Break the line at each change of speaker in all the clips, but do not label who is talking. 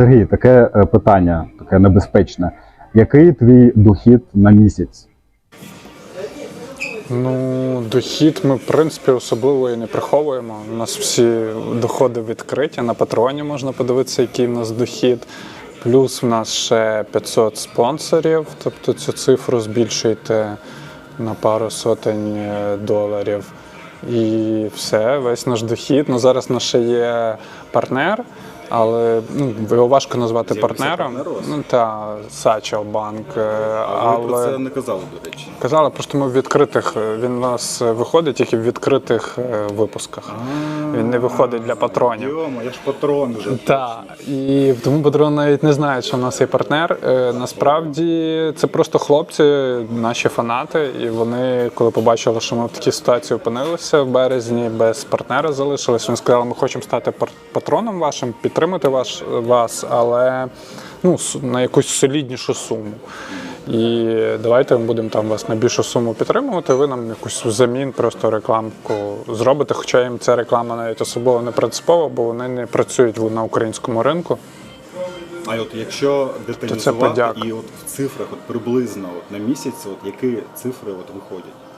Сергій, таке е, питання, таке небезпечне. Який твій дохід на місяць?
Ну, дохід ми, в принципі, особливо і не приховуємо. У нас всі доходи відкриті. На патреоні можна подивитися, який в нас дохід. Плюс в нас ще 500 спонсорів, тобто цю цифру збільшуйте на пару сотень е, доларів. І все, весь наш дохід. Ну зараз нас ще є партнер, але ну, його важко назвати партнером. Ну та Сачел банк. е,
А ви про це не казали, до речі.
Казали, просто ми в відкритих. Він у нас виходить тільки в відкритих е, випусках. Він не виходить для патронів.
Я ж патрон вже.
Так, і тому патрон навіть не знає, що в нас є партнер. Е, Насправді це просто хлопці, наші фанати, і вони, коли побачили, що ми в такій ситуації опинилися в березні, без партнера залишились. Вони сказали, ми хочемо стати патроном вашим, підтримати ваш, вас, але ну, на якусь соліднішу суму. І давайте ми будемо там вас на більшу суму підтримувати. Ви нам якусь взамін просто рекламку зробите. Хоча їм ця реклама навіть особливо не принципова, бо вони не працюють на українському ринку.
А от якщо деталізувати і от в цифрах, от приблизно от на місяць, от які цифри от виходять?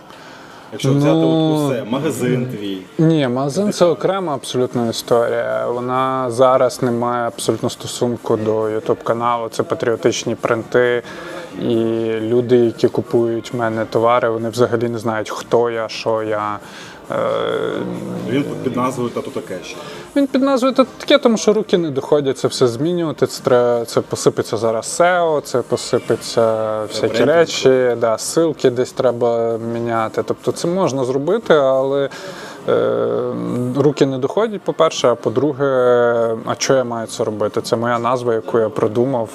Якщо взяти
Ну,
от усе, магазин твій,
Ні, магазин це окрема абсолютно історія. Вона зараз не має абсолютно стосунку до ютуб каналу. Це патріотичні принти. І люди, які купують в мене товари, вони взагалі не знають, хто я, що я. Е,
він під назвою Тату Такеші.
Він під назвою «Та таке, тому що руки не доходять це все змінювати. Це треба, це посипеться зараз SEO, це посипеться всякі
брендинг.
речі, да, ссылки десь треба міняти. Тобто це можна зробити, але е, руки не доходять, по-перше, а по-друге, а що я маю це робити? Це моя назва, яку я придумав.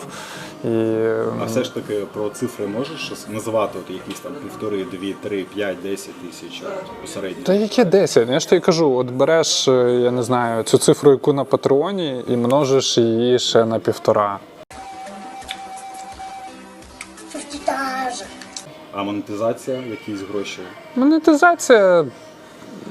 І
А все ж таки про цифри можеш щось назвати от якісь там півтори, дві, три, п'ять, десять тисяч посередньо?
Та яке 10? Я ж тобі кажу, от береш, е, я не знаю, цю цифру, яку на патреоні, і множиш її ще на півтора.
А монетизація, якісь гроші?
Монетизація,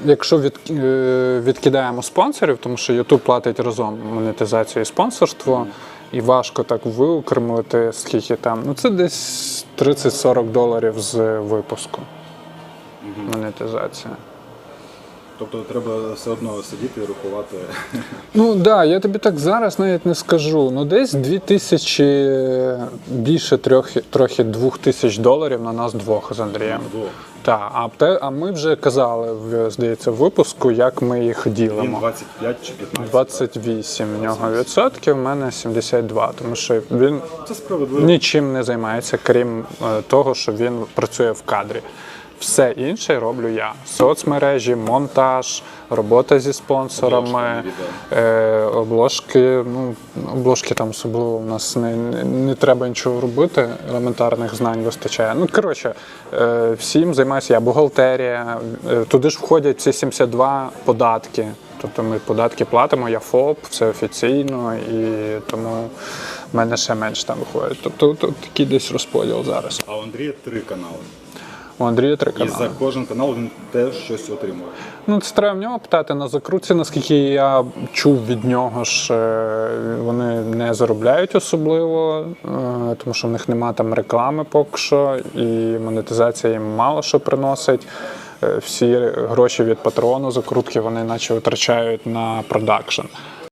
якщо від, е, відкидаємо спонсорів, тому що YouTube платить разом монетизацію і спонсорство, і важко так виокремити, скільки там. Ну це десь 30-40 доларів з випуску. Монетизація.
Тобто треба все одно сидіти і рахувати.
Ну так, да, я тобі так зараз навіть не скажу. Ну десь 2000, більше трохи, трохи 2000 доларів на нас двох з Андрієм. Так, а, те, а ми вже казали, в, здається, в випуску, як ми їх ділимо.
25 чи 15.
28 в нього відсотків, в мене 72, тому що він
Це справедливо.
нічим не займається, крім е, того, що він працює в кадрі. Все інше роблю я: соцмережі, монтаж, робота зі спонсорами,
Обложки
е, обложки. Ну, обложки там особливо у нас не, не, не треба нічого робити, елементарних знань вистачає. Ну, коротше, е, всім займаюся я, бухгалтерія. Е, туди ж входять ці 72 податки. Тобто ми податки платимо, я ФОП, все офіційно, і тому в мене ще менше там виходить. Тобто тут такий десь розподіл зараз.
А у Андрія три канали.
У Андрія три
І за кожен канал він теж щось отримує.
Ну, це треба в нього питати на закрутці, наскільки я чув від нього ж е, вони не заробляють особливо, е, тому що в них нема там реклами поки що, і монетизація їм мало що приносить. Е, Всі гроші від патреону закрутки вони наче витрачають на продакшн.